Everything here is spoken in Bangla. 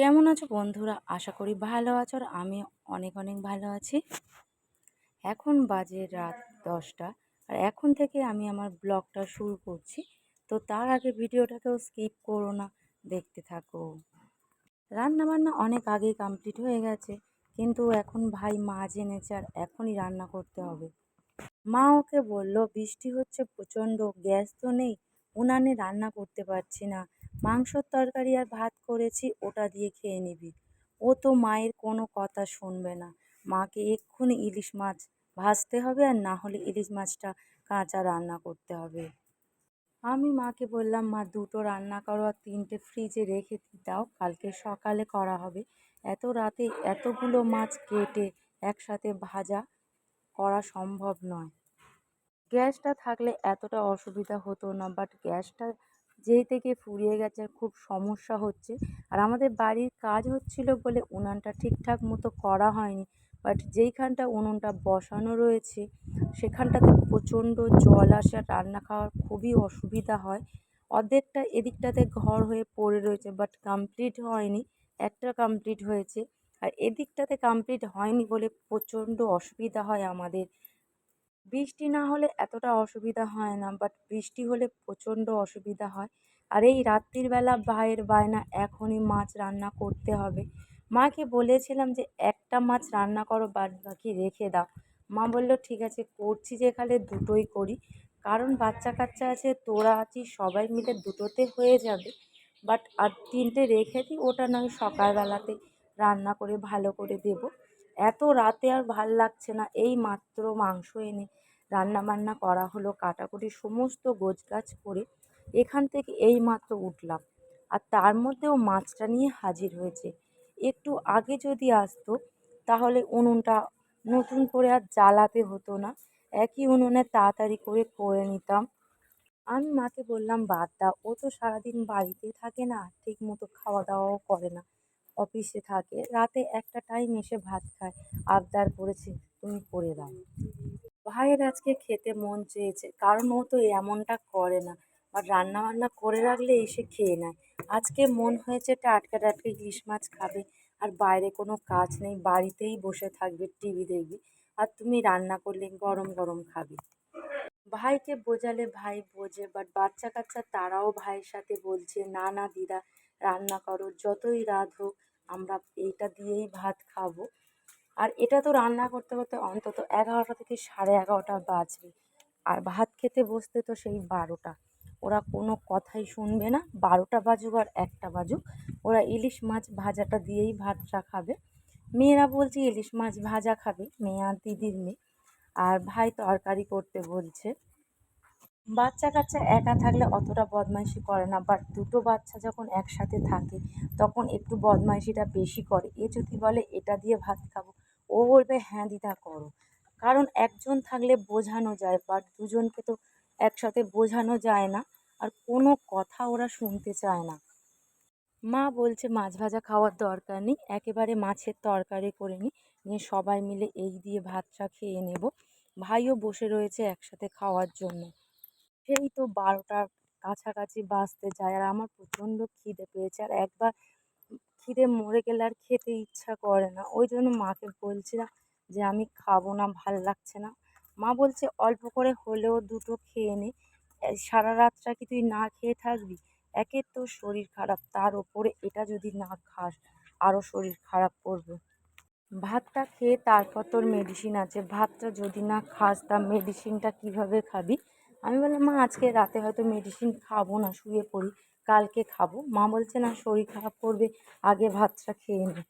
কেমন আছো বন্ধুরা? আশা করি ভালো আছো আর আমি অনেক অনেক ভালো আছি। এখন বাজে রাত দশটা আর এখন থেকে আমি আমার ব্লগটা শুরু করছি। তো তার আগে ভিডিওটাকেও স্কিপ করো না, দেখতে থাকো। রান্না বান্না অনেক আগেই কমপ্লিট হয়ে গেছে, কিন্তু এখন ভাই মাছ এনেছে আর এখনই রান্না করতে হবে। মা ওকে বলল, বৃষ্টি হচ্ছে, প্রচণ্ড, গ্যাস তো নেই, উনানে রান্না করতে পারছি না। মাংসর তরকারি আর ভাত করেছি, ওটা দিয়ে খেয়ে নিবি। ও তো মায়ের কোনো কথা শুনবে না। মাকে এক্ষুনি ইলিশ মাছ ভাজতে হবে আর না হলে ইলিশ মাছটা কাঁচা রান্না করতে হবে। আমি মাকে বললাম, মা, দুটো রান্না করো আর তিনটে ফ্রিজে রেখে দাও, কালকে সকালে করা হবে। এত রাতে এতগুলো মাছ কেটে একসাথে ভাজা করা সম্ভব নয়। গ্যাসটা থাকলে এতটা অসুবিধা হতো না বাট গ্যাসটা যেই থেকে ফুরিয়ে গেছে, খুব সমস্যা হচ্ছে। আর আমাদের বাড়ির কাজ হচ্ছিল বলে উনানটা ঠিকঠাক মতো করা হয়নি। বাট যেইখানটা উনুনটা বসানো রয়েছে, সেখানটাতে প্রচণ্ড জল আসে আর রান্না খাওয়ার খুবই অসুবিধা হয়। অর্ধেকটা এদিকটাতে ঘর হয়ে পড়ে রয়েছে, বাট কমপ্লিট হয়নি। একটা কমপ্লিট হয়েছে। আর এদিকটাতে কমপ্লিট হয়নি বলে প্রচণ্ড অসুবিধা হয় আমাদের। বৃষ্টি না হলে এতটা অসুবিধা হয় না বাট বৃষ্টি হলে প্রচণ্ড অসুবিধা হয়। আর এই রাত্রির বেলা ভাইয়ের বায়না এখনই মাছ রান্না করতে হবে। মাকে বলেছিলাম যে, একটা মাছ রান্না করো বাদ বাকি রেখে দাও। মা বলল, ঠিক আছে, করছি যেখানে দুটোই করি। কারণ বাচ্চা কাচ্চা আছে, তোরা আছিস সবাই মিলে দুটোতে হয়ে যাবে। বাট আর তিনটে রেখে দিই, ওটা নয় সকালবেলাতে রান্না করে ভালো করে দেবো। এত রাতে আর ভালো লাগছে না, এই মাত্র মাংস এনে রান্না বান্না করা হলো কাটাকুটি সমস্ত গোছগাছ করে এখান থেকে এই মাত্র উঠলাম। আর তার মধ্যেও মাছটা নিয়ে হাজির হয়েছে। একটু আগে যদি আসতো, তাহলে উনুনটা নতুন করে আর জ্বালাতে হতো না। একই উনুনে তাড়াতাড়ি করে করে নিতাম। আমি মাকে বললাম, বাদ দাও, ও তো সারাদিন বাড়িতে থাকে না ঠিক মতো খাওয়া দাওয়াও করে না, অফিসে থাকে। রাতে একটা টাইম এসে ভাত খায়। আবদার করেছে, তুমি করে দাও। ভাইয়ের আজকে খেতে মন চেয়েছে, কারণ ও তো এমনটা করে না। আর রান্না বান্না করে রাখলে এসে খেয়ে নেয়। আজকে মন হয়েছে টাটকা টাটকা ইলিশ মাছ খাবে, আর বাইরে কোনো কাজ নেই, বাড়িতেই বসে থাকবে, টিভি দেখবে, আর তুমি রান্না করলে গরম গরম খাবে। ভাইকে বোঝালে ভাই বোঝে বাট বাচ্চা কাচ্চা তারাও ভাইয়ের সাথে বলছে, না না, দিদা, রান্না করো, যতই রাত হোক আমরা এইটা দিয়েই ভাত খাব। আর এটা তো রান্না করতে করতে অন্তত এগারোটা থেকে সাড়ে এগারোটা বাজবে। আর ভাত খেতে বসতে তো সেই বারোটা। ওরা কোনো কথাই শুনবে না। বারোটা বাজুক আর একটা বাজুক। ওরা ইলিশ মাছ ভাজাটা দিয়েই ভাতটা খাবে। মেয়েরা বলছে ইলিশ মাছ ভাজা খাবে। মেয়ে আর দিদির মেয়ে। আর ভাই তরকারি করতে বলছে। বাচ্চা কাচ্চা একা থাকলে অতটা বদমাইশি করে না বাট দুটো বাচ্চা যখন একসাথে থাকে, তখন একটু বদমাইশিটা বেশি করে। এ যদি বলে, এটা দিয়ে ভাত খাব, ও বলবে হ্যাঁ দিদা, করো। কারণ একজন থাকলে বোঝানো যায় বাট দুজনকে তো একসাথে বোঝানো যায় না, আর কোনো কথা ওরা শুনতে চায় না। মা বলছে, মাছ ভাজা খাওয়ার দরকার নেই, একেবারে মাছের তরকারি করে নিই নিয়ে সবাই মিলে এই দিয়ে ভাতটা খেয়ে নেব। ভাইও বসে রয়েছে একসাথে খাওয়ার জন্য। সেই তো বারোটার কাছাকাছি বাজতে যায় আর আমার প্রচণ্ড খিদে পেয়েছে আর একবার খিদে মরে গেলে আর খেতে ইচ্ছা করে না। ওই জন্য মাকে বলছিলাম যে আমি খাব না, ভালো লাগছে না। মা বলছে, অল্প করে হলেও দুটো খেয়ে নে। সারা রাতটা কি তুই না খেয়ে থাকবি? একের তো শরীর খারাপ, তার ওপরে এটা যদি না খাস আরও শরীর খারাপ করবে। ভাতটা খেয়ে তারপর তোর মেডিসিন আছে। ভাতটা যদি না খাস, তা মেডিসিনটা কীভাবে খাবি? আমি বললাম, মা, আজকে রাতে হয়তো মেডিসিন খাব না, শুয়ে পড়ি, কালকে খাব। মা বলছে, না, শরীর খারাপ করবে, আগে ভাতটা খেয়ে নে।